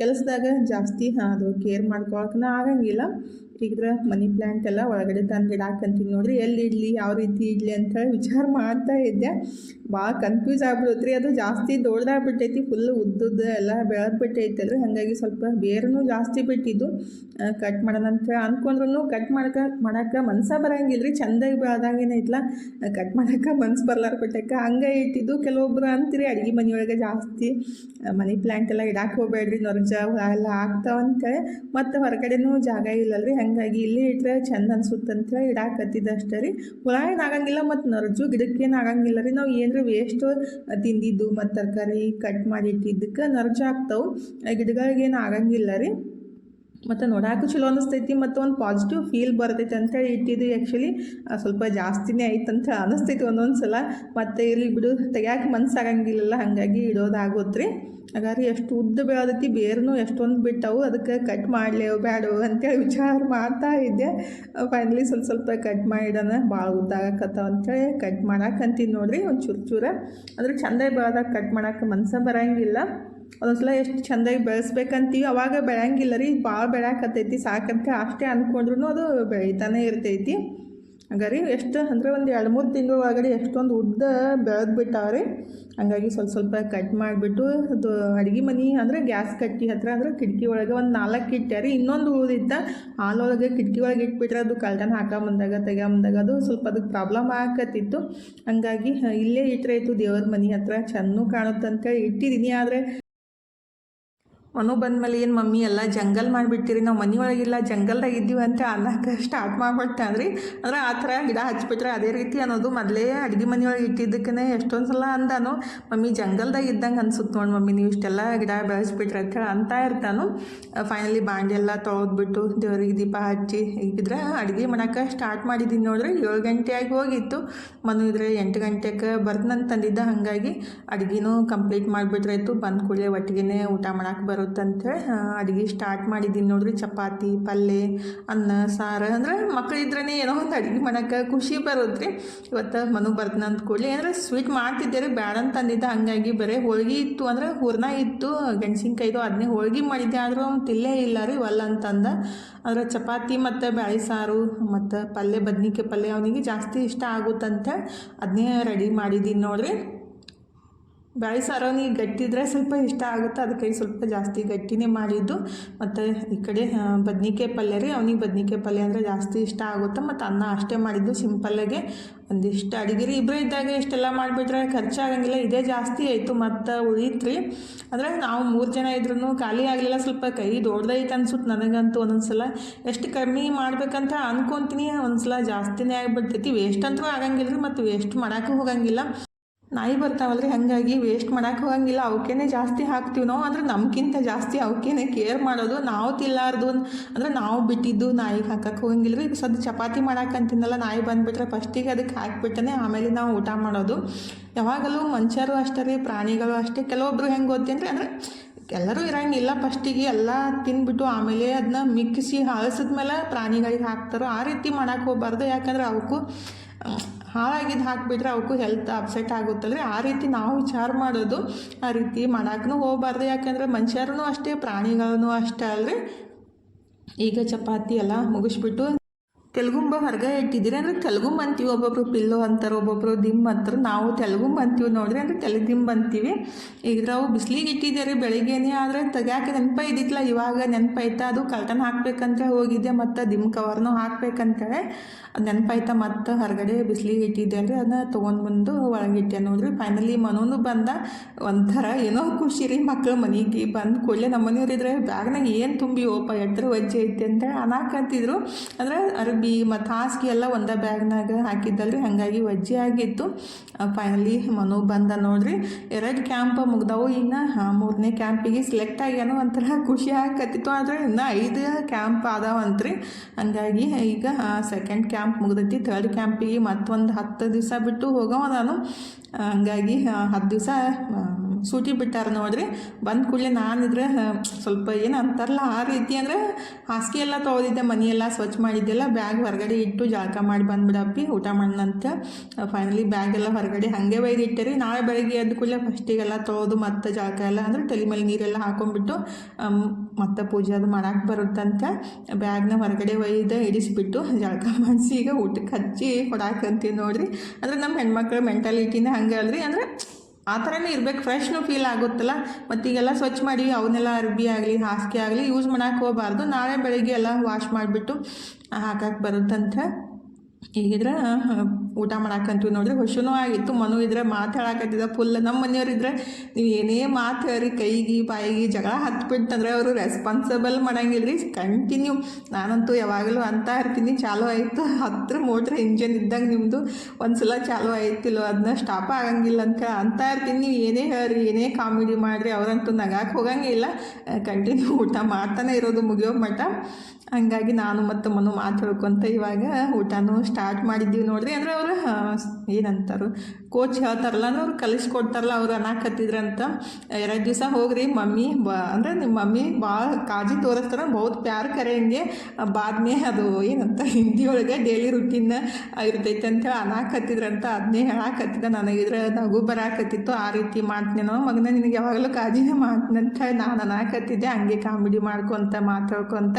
ಕೆಲಸದಾಗ ಜಾಸ್ತಿ ಅದು ಕೇರ್ ಮಾಡ್ಕೊಳಕ್ಕೆ ಆಗಂಗಿಲ್ಲ. ಈಗ ಮನಿ ಪ್ಲ್ಯಾಂಟ್ ಎಲ್ಲ ಒಳಗಡೆ ತಂದು ಇಡಾಕಂತೀನಿ ನೋಡ್ರಿ. ಎಲ್ಲಿ ಇಡಲಿ, ಯಾವ ರೀತಿ ಇಡಲಿ ಅಂತ ಹೇಳಿ ವಿಚಾರ ಮಾಡ್ತಾ ಇದ್ದೆ. ಭಾಳ ಕನ್ಫ್ಯೂಸ್ ಆಗ್ಬಿಡುತ್ತೆ ಅದು ಜಾಸ್ತಿ ದೊಡ್ಡದಾಗ್ಬಿಟ್ಟೈತಿ ಫುಲ್ ಉದ್ದುದ್ದು ಎಲ್ಲ ಬೆಳೆದ್ಬಿಟ್ಟೈತೆ ಅಲ್ರಿ ಹಾಗಾಗಿ ಸ್ವಲ್ಪ ಬೇರನೂ ಜಾಸ್ತಿ ಬಿಟ್ಟಿದ್ದು. ಕಟ್ ಮಾಡೋಣ ಅಂತ ಅಂದ್ಕೊಂಡ್ರು ಕಟ್ ಮಾಡಕ್ಕೆ ಮಾಡಕ್ಕೆ ಮನ್ಸ ಬರಂಗಿಲ್ಲ ರೀ ಚೆಂದಾಗಿ ಬೆಳೆದಾಗೇನೈತ್ಲ ಕಟ್ ಮಾಡಕ್ಕೆ ಮನ್ಸು ಬರ್ಲಾರ ಬಿಟ್ಟಕ್ಕೆ ಹಂಗೆ ಇಟ್ಟಿದ್ದು ಕೆಲವೊಬ್ರು ಅಂತೀರಿ. ಅಡುಗೆ ಮನೆಯೊಳಗೆ ಜಾಸ್ತಿ ಮನಿ ಪ್ಲ್ಯಾಂಟ್ ಎಲ್ಲ ಇಡಾಕೆ ಹೋಗ್ಬೇಡ್ರಿ. ನೊರ್ಜ ಎಲ್ಲ ಆಗ್ತಾವಂತೇಳಿ ಮತ್ತು ಹೊರಗಡೆನೂ ಜಾಗ ಇಲ್ಲಲ್ರಿ. ಹಾಗಾಗಿ ಇಲ್ಲಿ ಇಟ್ಟರೆ ಚಂದ ಅನ್ಸುತ್ತಂತ ಇಡಾಕತ್ತಿದ್ದು ಅಷ್ಟೇ ರೀ. ಹುಳ ಏನು ಆಗಂಗಿಲ್ಲ ಮತ್ತು ನರಜು ಗಿಡಕ್ಕೇನು ಆಗಂಗಿಲ್ಲ ರೀ. ನಾವು ಏನರ ವೇಸ್ಟ್ ತಿಂದಿದ್ದು ಮತ್ತು ತರಕಾರಿ ಕಟ್ ಮಾಡಿ ಇಟ್ಟಿದ್ದಕ್ಕೆ ನೊರ್ಜು ಆಗ್ತಾವೆ. ಗಿಡಗಳಿಗೇನು ಆಗಂಗಿಲ್ಲ ರೀ. ಮತ್ತು ನೋಡೋಕ್ಕೂ ಚಲೋ ಅನಿಸ್ತೈತಿ ಮತ್ತು ಒಂದು ಪಾಸಿಟಿವ್ ಫೀಲ್ ಬರ್ತೈತೆ ಅಂತೇಳಿ ಇಟ್ಟಿದ್ದು ಆ್ಯಕ್ಚುಲಿ ಸ್ವಲ್ಪ ಜಾಸ್ತಿನೇ ಐತಂತ ಅನಿಸ್ತೈತಿ ಒಂದೊಂದು ಸಲ ಮತ್ತು ಇಲ್ಲಿ ಬಿಡು, ತೆಗ್ಯಾಕೆ ಮನ್ಸಾಗಂಗಿಲ್ಲಲ್ಲ, ಹಾಗಾಗಿ ಇಡೋದಾಗುತ್ತೆ ರೀ ಹಾಗಾದ್ರೆ ಎಷ್ಟು ಉದ್ದ ಬೆಳೆದೈತಿ, ಬೇರ್ನೂ ಎಷ್ಟೊಂದು ಬಿಟ್ಟವು. ಅದಕ್ಕೆ ಕಟ್ ಮಾಡಲೇವು ಬ್ಯಾಡವು ಅಂತೇಳಿ ವಿಚಾರ ಮಾಡ್ತಾ ಇದ್ದೆ. ಫೈನಲಿ ಸ್ವಲ್ಪ ಸ್ವಲ್ಪ ಕಟ್ ಮಾಡಿಡೋಣ ಭಾಳ ಉದ್ದ ಆಗಕತ್ತಾವ ಅಂತೇಳಿ ಕಟ್ ಮಾಡಾಕಂತೀನಿ ನೋಡ್ರಿ ಒಂದು ಚೂರು. ಚೂರ ಅಂದರೆ ಚಂದ ಬೆಳೆದಾಗ ಕಟ್ ಮಾಡೋಕ್ಕೆ ಮನ್ಸ ಬರಂಗಿಲ್ಲ. ಒಂದೊಂದ್ಸಲ ಎಷ್ಟು ಚೆಂದಾಗಿ ಬೆಳೆಸ್ಬೇಕಂತೀವಿ. ಅವಾಗ ಬೆಳೆಯಂಗಿಲ್ಲ ರೀ. ಭಾಳ ಬೆಳ್ಯಾಕತ್ತೈತಿ. ಸಾಕಂತ ಅಷ್ಟೇ ಅಂದ್ಕೊಂಡ್ರು ಅದು ಬೆಳೀತಾನೆ ಇರ್ತೈತಿ. ಹಂಗಾರಿ ಎಷ್ಟು ಅಂದರೆ ಒಂದು ಎರಡು ಮೂರು ತಿಂಗಳ ಒಳಗಡೆ ಎಷ್ಟೊಂದು ಉದ್ದ ಬೆಳೆದು ಬಿಟ್ಟಾವ್ರಿ. ಹಂಗಾಗಿ ಸ್ವಲ್ಪ ಸ್ವಲ್ಪ ಕಟ್ ಮಾಡಿಬಿಟ್ಟು ಅದು ಅಡುಗೆ ಮನೆ ಅಂದರೆ ಗ್ಯಾಸ್ ಕಟ್ಟಿ ಹತ್ರ ಅಂದ್ರೆ ಕಿಟಕಿ ಒಳಗೆ ಒಂದು ನಾಲ್ಕು ಇಟ್ಟಾರಿ ಇನ್ನೊಂದು ಉಳಿದಿತ್ತ ಹಾಲೊಳಗೆ ಕಿಟಕಿ ಒಳಗೆ ಇಟ್ಬಿಟ್ರೆ ಅದು ಬಂದಾಗ ಹಾಕೊಂಬಂದಾಗ ತೆಗೊಂಬಂದಾಗ ಅದು ಸ್ವಲ್ಪ ಅದಕ್ಕೆ ಪ್ರಾಬ್ಲಮ್ ಆಗತ್ತಿತ್ತು ಹಂಗಾಗಿ ಇಲ್ಲೇ ಇಟ್ಟರೆ ಇತ್ತು ದೇವ್ರ ಮನೆ ಹತ್ರ. ಚೆನ್ನೂ ಕಾಣುತ್ತೆ ಇಟ್ಟಿದ್ದೀನಿ ಆದರೆ ಮನು ಬಂದ್ಮೇಲೆ ಏನು, ಮಮ್ಮಿ, ಎಲ್ಲ ಜಂಗಲ್ ಮಾಡಿಬಿಟ್ಟಿರಿ, ನಾವು ಮನೆ ಒಳಗಿಲ್ಲ ಜಂಗಲ್ದಾಗ ಇದ್ದೀವಿ ಅಂತ ಅನ್ನಕ್ಕೆ ಸ್ಟಾರ್ಟ್ ಮಾಡ್ಬಿಡ್ತಾನ್ರಿ ಅಂದ್ರೆ. ಆ ಥರ ಗಿಡ ಹಚ್ಬಿಟ್ರೆ ಅದೇ ರೀತಿ ಅನ್ನೋದು ಮೊದಲೇ ಅಡುಗೆ ಮನೆಯೊಳಗೆ ಇಟ್ಟಿದ್ದಕ್ಕೇ ಎಷ್ಟೊಂದು ಸಲ ಅಂದಾನು. ಮಮ್ಮಿ, ಜಂಗಲ್ದಾಗ ಇದ್ದಂಗೆ ಅನ್ಸುತ್ತೆ ನೋಡಿ ಮಮ್ಮಿ, ನೀವು ಇಷ್ಟೆಲ್ಲ ಗಿಡ ಬೆಳೆಸ್ಬಿಟ್ರೆ ಅಂತ ಹೇಳಿ ಅಂತ ಇರ್ತಾನು. ಫೈನಲಿ ಬಾಂಡೆ ಎಲ್ಲ ತೊಳೆದ್ಬಿಟ್ಟು ದೇವ್ರಿಗೆ ದೀಪ ಹಚ್ಚಿ, ಇದ್ರೆ ಅಡುಗೆ ಮಾಡಕ್ಕೆ ಸ್ಟಾರ್ಟ್ ಮಾಡಿದ್ದೀನಿ ನೋಡ್ರಿ. ಏಳು ಗಂಟೆ ಆಗಿ ಹೋಗಿತ್ತು. ಮನು ಇದ್ರೆ ಎಂಟು ಗಂಟೆಗೆ ಬರ್ತಾನಂತ ತಂದಿದ್ದ ಹಾಗಾಗಿ ಅಡುಗೆನೂ ಕಂಪ್ಲೀಟ್ ಮಾಡಿಬಿಟ್ರೆ ಆಯಿತು ಬಂದ ಕೂಡಲೇ ಒಟ್ಟಿಗೆ ಊಟ ಮಾಡಕ್ಕೆ ಬರುತ್ತಂತೇಳಿ ಅಡುಗೆ ಸ್ಟಾರ್ಟ್ ಮಾಡಿದ್ದೀನಿ ನೋಡ್ರಿ. ಚಪಾತಿ ಪಲ್ಯ ಅನ್ನ, ಸಾರು. ಅಂದ್ರೆ ಮಕ್ಕಳಿದ್ರೇ ಏನೋ ಒಂದು ಅಡುಗೆ ಮಾಡೋಕ್ಕೆ ಖುಷಿ ಬರುತ್ತೆ ರೀ ಇವತ್ತು ಮನು ಬರ್ತೀನಿ ಅಂತ ಕೂಡಲೇ. ಅಂದರೆ ಸ್ವೀಟ್ ಮಾಡ್ತಿದ್ದೆ ರೀ ಬ್ಯಾಡ ಅಂತ ಅಂದಿದ್ದ ಹಾಗಾಗಿ ಬರೀ ಹೋಳ್ಗೆ ಇತ್ತು. ಅಂದ್ರೆ ಹೂರ್ನ ಇತ್ತು, ಗೆಣಸಿನ್ಕಾಯ್ದು ಅದನ್ನೇ ಹೋಳ್ಗೆ ಮಾಡಿದ್ದೆ. ಆದರೂ ಅವ್ನು ತಿಲ್ಲೇ ಇಲ್ಲ ರೀ, ಒಲ್ಲ ಅಂತಂದ. ಆದರೆ ಚಪಾತಿ ಮತ್ತು ಬ್ಯಾಳಿ ಸಾರು ಮತ್ತು ಪಲ್ಯ ಬದ್ನಿಕಾಯಿ ಪಲ್ಯ ಅವನಿಗೆ ಜಾಸ್ತಿ ಇಷ್ಟ ಆಗುತ್ತಂತೆ. ಅದನ್ನೇ ರೆಡಿ ಮಾಡಿದ್ದೀನಿ ನೋಡ್ರಿ. ಅವನಿಗೆ ಗಟ್ಟಿ ಇದ್ರೆ ಸ್ವಲ್ಪ ಇಷ್ಟ ಆಗುತ್ತೆ. ಅದಕ್ಕೆ ಸ್ವಲ್ಪ ಜಾಸ್ತಿ ಗಟ್ಟಿನೇ ಮಾಡಿದ್ದು. ಮತ್ತು ಈ ಕಡೆ ಬದ್ನಿಕಾಯಿ ಪಲ್ಯ ರೀ. ಅವ್ನಿಗೆ ಬದ್ನಿಕಾಯಿ ಪಲ್ಯ ಅಂದರೆ ಜಾಸ್ತಿ ಇಷ್ಟ ಆಗುತ್ತೆ. ಮತ್ತು ಅನ್ನ ಅಷ್ಟೇ ಮಾಡಿದ್ದು ಸಿಂಪಲ್ಲಾಗೆ ಒಂದಿಷ್ಟು ಅಡುಗೆ ರೀ. ಇಬ್ಬರು ಇದ್ದಾಗ ಇಷ್ಟೆಲ್ಲ ಮಾಡಿಬಿಟ್ರೆ ಖರ್ಚಾಗಂಗಿಲ್ಲ ಇದೇ ಜಾಸ್ತಿ ಆಯಿತು ಮತ್ತು ಉಳಿತ್ರಿ. ಅಂದರೆ ನಾವು ಮೂರು ಜನ ಇದ್ರೂ ಖಾಲಿ ಆಗಲಿಲ್ಲ. ಸ್ವಲ್ಪ ಕೈ ದೊಡ್ಡದೈತೆ ಅನ್ಸುತ್ತೆ ನನಗಂತೂ ಒಂದೊಂದು ಸಲ ಎಷ್ಟು ಕಮ್ಮಿ ಮಾಡ್ಬೇಕಂತ ಅನ್ಕೊತೀನಿ. ಒಂದು ಸಲ ಜಾಸ್ತಿನೇ ಆಗಿಬಿಡ್ತೈತಿ. ವೇಸ್ಟ್ ಅಂತೂ ಆಗಂಗಿಲ್ಲ ರೀ. ಮತ್ತು ವೇಸ್ಟ್ ಮಾಡೋಕ್ಕೂ ಹೋಗಂಗಿಲ್ಲ. ನಾಯಿ ಬರ್ತಾವಲ್ರಿ, ಹಾಗಾಗಿ ವೇಸ್ಟ್ ಮಾಡಕ್ಕೆ ಹೋಗಂಗಿಲ್ಲ. ಅವಕ್ಕೇನೆ ಜಾಸ್ತಿ ಹಾಕ್ತೀವಿ ನಾವು. ಅಂದ್ರೆ ನಮ್ಗಿಂತ ಜಾಸ್ತಿ ಅವಕ್ಕೇನೆ ಕೇರ್ ಮಾಡೋದು ನಾವು ತಿಲ್ಲಾರ್ದು ಅಂದ್ರೆ ನಾವು ಬಿಟ್ಟಿದ್ದು ನಾಯಿಗೆ ಹಾಕಕ್ಕೆ ಹೋಗಂಗಿಲ್ಲ ರೀ ಸದ್ ಚಪಾತಿ ಮಾಡಕ್ಕಂತಿನಲ್ಲ ನಾಯಿ ಬಂದುಬಿಟ್ರೆ ಫಸ್ಟಿಗೆ ಅದಕ್ಕೆ ಹಾಕಿಬಿಟ್ಟನೆ ಆಮೇಲೆ ನಾವು ಊಟ ಮಾಡೋದು. ಯಾವಾಗಲೂ ಮನುಷ್ಯರು ಅಷ್ಟೇ ರೀ, ಪ್ರಾಣಿಗಳು ಅಷ್ಟೇ. ಕೆಲವೊಬ್ರು ಹೆಂಗೆ ಓದ್ತೀನಿ ಅಂದರೆ ಎಲ್ಲರೂ ಇರಂಗಿಲ್ಲ ಫಸ್ಟಿಗೆ ಎಲ್ಲ ತಿನ್ಬಿಟ್ಟು ಆಮೇಲೆ ಅದನ್ನ ಮಿಕ್ಸಿ ಹಳಸಿದ್ಮೇಲೆ ಪ್ರಾಣಿಗಳಿಗೆ ಹಾಕ್ತಾರೋ ಆ ರೀತಿ ಮಾಡಕ್ಕೆ ಹೋಗ್ಬಾರ್ದು. ಯಾಕಂದ್ರೆ ಅವಕ್ಕೂ ಹಾಳಾಗಿದ್ದು ಹಾಕಿಬಿಟ್ರೆ ಅವಕ್ಕೂ ಹೆಲ್ತ್ ಅಪ್ಸೆಟ್ ಆಗುತ್ತಲ್ರಿ? ಆ ರೀತಿ ನಾವು ವಿಚಾರ ಮಾಡೋದು ಆ ರೀತಿ ಮಾಡೋಕ್ಕೂ ಹೋಗಬಾರ್ದು. ಯಾಕಂದರೆ ಮನುಷ್ಯರೂ ಅಷ್ಟೇ ಪ್ರಾಣಿಗಳೂ ಅಷ್ಟೇ ಅಲ್ರಿ? ಈಗ ಚಪಾತಿ ಎಲ್ಲ ಮುಗಿಸ್ಬಿಟ್ಟು ತೆಲುಗುಂಬ ಹೊರಗೆ ಇಟ್ಟಿದ್ದೀರಿ ಅಂದ್ರೆ ತೆಲುಗುಂಬ ಅಂತೀವಿ ಒಬ್ಬೊಬ್ರು ಪಿಲ್ಲೋ ಅಂತಾರೆ, ಒಬ್ಬೊಬ್ರು ದಿಮ್ ಅಂತಾರೆ. ನಾವು ತೆಲುಗುಂಬ ಅಂತೀವಿ ನೋಡ್ರಿ ಅಂದ್ರೆ ತೆಲುದಿಂಬ ಅಂತೀವಿ. ಈಗ ನಾವು ಬಿಸಿಲಿಗೆ ಇಟ್ಟಿದ್ದೀರಿ, ಬೆಳಿಗ್ಗೆನೇ ಆದರೆ ತೆಗ್ಯಾಕೆ ನೆನಪ ಇದ್ದಿತ್ತಲ್ಲ ಇವಾಗ ನೆನಪಾಯ್ತಾ ಅದು ಕಲ್ಟನ್ ಹಾಕ್ಬೇಕಂತ ಹೋಗಿದ್ದೆ ಮತ್ತು ದಿಮ್ ಕವರ್ನು ಹಾಕ್ಬೇಕಂತೇಳಿ. ಅದು ನೆನಪಾಯ್ತಾ ಮತ್ತು ಹೊರಗಡೆ ಬಿಸಿಲಿಗೆ ಇಟ್ಟಿದ್ದೆ ಅಂದರೆ ಅದನ್ನ ಒಳಗೆ ಇಟ್ಟೆ ನೋಡ್ರಿ. ಫೈನಲಿ ಮನೋನು ಬಂದ. ಒಂಥರ ಏನೋ ಖುಷಿ ರೀ ಮಕ್ಕಳು ಮನೆಗೆ ಬಂದು ಕೂಡಲೇ ನಮ್ಮ ಮನೆಯವ್ರು ಇದ್ರೆ ಬ್ಯಾಗ್ನಾಗ ಏನು ತುಂಬಿ ಓಪ ಎತ್ತರ ವಜ್ಜೆ ಐತೆ ಅಂತ ಅನಾಕಂತಿದ್ರು. ಅಂದ್ರೆ ಅರ್ಬಿ ಮತ್ತು ಹಾಸಿಗೆ ಎಲ್ಲ ಒಂದೇ ಬ್ಯಾಗ್ನಾಗ ಹಾಕಿದ್ದಲ್ರಿ. ಹಾಗಾಗಿ ವಜ್ಜಿ ಆಗಿತ್ತು. ಫೈನಲಿ ಮನು ಬಂದ ನೋಡ್ರಿ. ಎರಡು ಕ್ಯಾಂಪ್ ಮುಗ್ದವು. ಇನ್ನು ಮೂರನೇ ಕ್ಯಾಂಪಿಗೆ ಸೆಲೆಕ್ಟ್ ಆಗ್ಯಾನು ಒಂಥರ ಖುಷಿ ಆಗತ್ತಿತ್ತು ಆದರೆ ಇನ್ನು ಐದು ಕ್ಯಾಂಪ್ ಅದಾವಂತ್ರಿ ಹಂಗಾಗಿ ಈಗ ಸೆಕೆಂಡ್ ಕ್ಯಾಂಪ್ ಮುಗ್ದೈತಿ. ಥರ್ಡ್ ಕ್ಯಾಂಪಿಗೆ ಮತ್ತೊಂದು ಹತ್ತು ದಿವಸ ಬಿಟ್ಟು ಹೋಗವ ನಾನು. ಹಂಗಾಗಿ ಹತ್ತು ದಿವಸ ಸೂಟಿ ಬಿಟ್ಟಾರ ನೋಡ್ರಿ. ಬಂದ ಕೂಡಲೇ ನಾನಿದ್ರೆ ಸ್ವಲ್ಪ ಏನು ಅಂತಾರಲ್ಲ ಆ ರೀತಿ ಅಂದರೆ ಹಾಸಿಗೆ ಎಲ್ಲ ತೊಗೊದಿದ್ದೆ ಮನೆಯೆಲ್ಲ ಸ್ವಚ್ಛ ಮಾಡಿದ್ದೆಲ್ಲ ಬ್ಯಾಗ್ ಹೊರಗಡೆ ಇಟ್ಟು ಜಳಕ ಮಾಡಿ ಬಂದ್ಬಿಡಪ್ಪಿ ಊಟ ಮಾಡೋಣಂತ ಫೈನಲಿ ಬ್ಯಾಗ್ ಎಲ್ಲ ಹೊರಗಡೆ ಹಾಗೆ ಒಯ್ದು ರೀ ನಾಳೆ ಬೆಳಗ್ಗೆ ಎದ್ದು ಕೂಡಲೇ ಫಸ್ಟಿಗೆಲ್ಲ ತೊಳೆದು ಮತ್ತೆ ಜಳಕ ಎಲ್ಲ ಅಂದರೆ ತಲೆ ಮೇಲೆ ನೀರೆಲ್ಲ ಹಾಕೊಂಡ್ಬಿಟ್ಟು ಮತ್ತೆ ಪೂಜೆ ಅದು ಮಾಡಕ್ಕೆ ಬರುತ್ತಂತ ಬ್ಯಾಗ್ನ ಹೊರಗಡೆ ಒಯ್ದು ಇಡಿಸಿಬಿಟ್ಟು ಜಳಕ <laughs> ಮಾಡಿಸಿ ಈಗ ಊಟಕ್ಕೆ ಹಚ್ಚಿ ಕೊಡಾಕಂತೀವಿ ನೋಡ್ರಿ. ಅಂದರೆ ನಮ್ಮ ಹೆಣ್ಮಕ್ಳ ಮೆಂಟಾಲಿಟಿನೇ ಹಂಗೆ ಅಲ್ರಿ ಅಂದರೆ ಆ ಥರನೇ ಇರಬೇಕು. ಫ್ರೆಶ್ನು ಫೀಲ್ ಆಗುತ್ತಲ್ಲ. ಮತ್ತೀಗೆಲ್ಲ ಸ್ವಚ್ಛ ಮಾಡಿ ಅವನ್ನೆಲ್ಲ ಅರ್ಬಿ ಆಗಲಿ, ಹಾಸಿಗೆ ಆಗಲಿ ಯೂಸ್ ಮಾಡೋಕೆ ಹೋಗಬಾರ್ದು. ನಾಳೆ ಬೆಳಗ್ಗೆ ಎಲ್ಲ ವಾಶ್ ಮಾಡಿಬಿಟ್ಟು ಹಾಕಕ್ಕೆ ಬರುತ್ತಂತ. ಈಗಿದ್ರೆ ಊಟ ಮಾಡಾಕಂತೀವಿ ನೋಡಿದ್ರೆ ಹುಷುನೂ ಆಗಿತ್ತು, ಮನು ಇದ್ರೆ, ಮಾತು ಹೇಳಾಕತ್ತಿದ್ದ ಫುಲ್ ನಮ್ಮ ಮನೆಯವ್ರಿದ್ರೆ ನೀವು ಏನೇ ಮಾತು ಹೇಳ್ರಿ ಕೈಗೆ, ಬಾಯಿಗೆ ಜಗಳ ಹತ್ಬಿಟ್ಟಂದ್ರೆ ಅವರು ರೆಸ್ಪಾನ್ಸಿಬಲ್ ಮಾಡಂಗಿಲ್ಲ ರೀ ಕಂಟಿನ್ಯೂ ನಾನಂತೂ ಯಾವಾಗಲೂ ಅಂತ ಇರ್ತೀನಿ. ಚಾಲು ಆಯಿತು. ಹತ್ರ ಮೋಟ್ರ್ ಇಂಜನ್ ಇದ್ದಾಗ ನಿಮ್ಮದು ಒಂದು ಸಲ ಚಾಲು ಆಯ್ತಿಲ್ಲೋ ಅದನ್ನ ಸ್ಟಾಪ್ ಆಗಂಗಿಲ್ಲ ಅಂತ ಅಂತ ಇರ್ತೀನಿ. ನೀವು ಏನೇ ಹೇಳ್ರಿ, ಏನೇ ಕಾಮಿಡಿ ಮಾಡಿರಿ, ಅವರಂತೂ ನಗಾಕೆ ಹೋಗಂಗಿಲ್ಲ. ಕಂಟಿನ್ಯೂ ಊಟ ಮಾಡ್ತಾನೆ ಇರೋದು ಮುಗಿಯೋ ಮಟ್ಟ. ಹಂಗಾಗಿ ನಾನು ಮತ್ತು ಮನು ಮಾತಾಡ್ಕೊತ ಇವಾಗ ಊಟನೂ ಸ್ಟಾರ್ಟ್ ಮಾಡಿದ್ದೀವಿ ನೋಡ್ರಿ. ಅಂದ್ರೆ ಅವರು ಏನಂತಾರು? ಕೋಚ್ ಹೇಳ್ತಾರಲ್ಲ ಅಂದ್ರೆ ಅವ್ರು ಕಲಿಸ್ಕೊಡ್ತಾರಲ್ಲ, ಅವ್ರು ಅನ್ನಕತ್ತಿದ್ರಂತ ಎರಡು ದಿವಸ ಹೋಗ್ರಿ, ಮಮ್ಮಿ ಬ, ಅಂದ್ರೆ ನಿಮ್ಮ ಮಮ್ಮಿ ಭಾಳ ಕಾಳಜಿ ತೋರಿಸ್ತಾರ ಬಹುತ್ ಪ್ಯಾರ್ ಹಿಂಗೆ ಬಾದ್ಮೇ ಅದು ಏನಂತ ಹಿಂದಿ ಒಳಗೆ ಡೈಲಿ ರುಟೀನ್ ಇರ್ತೈತೆ ಅಂತೇಳಿ ಅನ್ನಕತ್ತಿದ್ರಂತ ಅದನ್ನೇ ನನಗೆ ಇದ್ರೆ ನಗು ಬರಾಕತ್ತಿತ್ತು, ಆ ರೀತಿ ಮಾಡ್ತೀನೋ ಮಗನ ನಿನಗೆ ಯಾವಾಗಲೂ ಕಾಳಜಿನೇ ಮಾಡ್ತೀನಂತ ನಾನು ಅನ್ನಕತ್ತಿದ್ದೆ ಹಂಗೆ ಕಾಮಿಡಿ ಮಾಡ್ಕೊಂತ ಮಾತಾಡ್ಕೊಂತ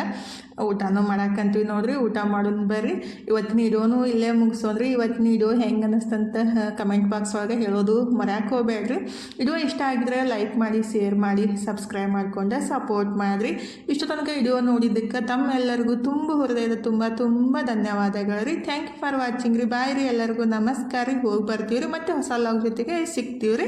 ಊಟನೂ ಮಾಡಾಕಂತೀವಿ ನೋಡ್ರಿ, ಊಟ ಮಾಡೋನ್ ಬರ್ರಿ. ಇವತ್ತಿನ ಇಡೋನು ಇಲ್ಲೇ ಮುಗಿಸೋದ್ರಿ ಇವತ್ತಿನ ಇಡೋ ಹೆಂಗೆ ಅನ್ನಿಸ್ತಂತ ಕಮೆಂಟ್ ಬಾಕ್ಸ್ ಒಳಗೆ ಹೇಳೋದು ಮರ್ಯಾಕೆ ಹೋಗ್ಬೇಡ್ರಿ ಇದು ಇಷ್ಟ ಆಗಿದ್ರೆ ಲೈಕ್ ಮಾಡಿ, ಶೇರ್ ಮಾಡಿ, ಸಬ್ಸ್ಕ್ರೈಬ್ ಮಾಡಿಕೊಂಡೆ ಸಪೋರ್ಟ್ ಮಾಡಿರಿ ಇಷ್ಟು ತನಕ ವಿಡಿಯೋ ನೋಡಿದ್ದಕ್ಕೆ ತಮ್ಮೆಲ್ಲರಿಗೂ ತುಂಬ ಹೃದಯದ ತುಂಬ ತುಂಬ ಧನ್ಯವಾದಗಳು ರೀ ಥ್ಯಾಂಕ್ ಯು ಫಾರ್ ವಾಚಿಂಗ್ ರೀ. ಬಾಯ್ ರೀ ಎಲ್ಲರಿಗೂ. ನಮಸ್ಕಾರ ರೀ. ಹೋಗಿ ಬರ್ತೀವಿ ರೀ ಮತ್ತು ಹೊಸ ಲಾಗ್ ಜೊತೆಗೆ ಸಿಗ್ತೀವಿ ರೀ